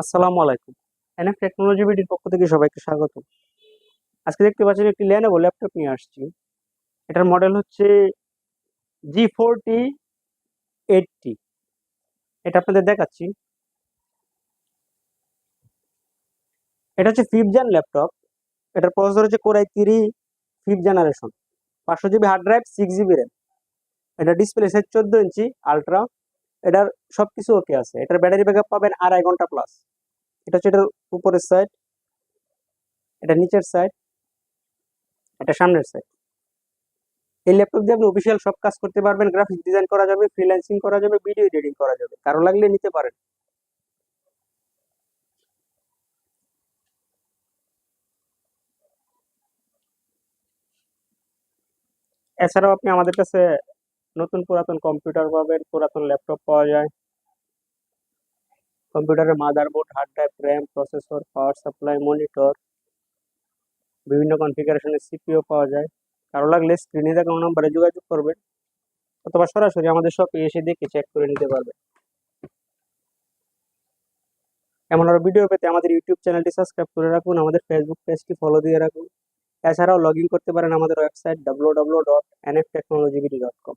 আসসালামু আলাইকুম। NF technology বিডির পক্ষ থেকে সবাইকে স্বাগত। আজকে দেখতে পাচ্ছেন একটি ল্যানোভো ল্যাপটপ নিয়ে আসছি। এটার মডেল হচ্ছে জি ফোরটি এইটটি এটা আপনাদের দেখাচ্ছি। এটা হচ্ছে ফিফথ জেন ল্যাপটপ এটার প্রসেসর হচ্ছে core i three fifth generation পাঁচশো GB hard drive six GB RAM এটা ডিসপ্লে সাইজ চোদ্দ ইঞ্চি আলট্রা এটার সবকিছু ওকে আছে। এটার ব্যাটারি ব্যাকআপ পাবেন আড়াই ঘণ্টা প্লাস এটা হচ্ছে এটার উপরের সাইড এটা নিচের সাইড এটা সামনের সাইড এই ল্যাপটপ দিয়ে আপনি অফিসিয়াল সব কাজ করতে পারবেন গ্রাফিক্স ডিজাইন করা যাবে ফ্রিল্যান্সিং করা যাবে ভিডিও এডিটিং করা যাবে। কারও লাগলে নিতে পারেন। এছাড়াও আপনি আমাদের কাছে নতুন পুরাতন কম্পিউটার পাবেন পুরাতন ল্যাপটপ পাওয়া যায়। কম্পিউটারের motherboard hard drive RAM processor power supply monitor বিভিন্ন কনফিগারেশনের সিপিও পাওয়া যায়। কারও লাগলে স্ক্রিনে দেখা নাম্বারে যোগাযোগ করবেন, অথবা সরাসরি আমাদের শপে এসে দেখে চেক করে নিতে পারবেন। এমন আরও ভিডিও পেতে আমাদের ইউটিউব চ্যানেলটি সাবস্ক্রাইব করে রাখুন, আমাদের ফেসবুক পেজটি ফলো দিয়ে রাখুন। এছাড়াও লগ করতে পারেন আমাদের website W W dot NF technology dot com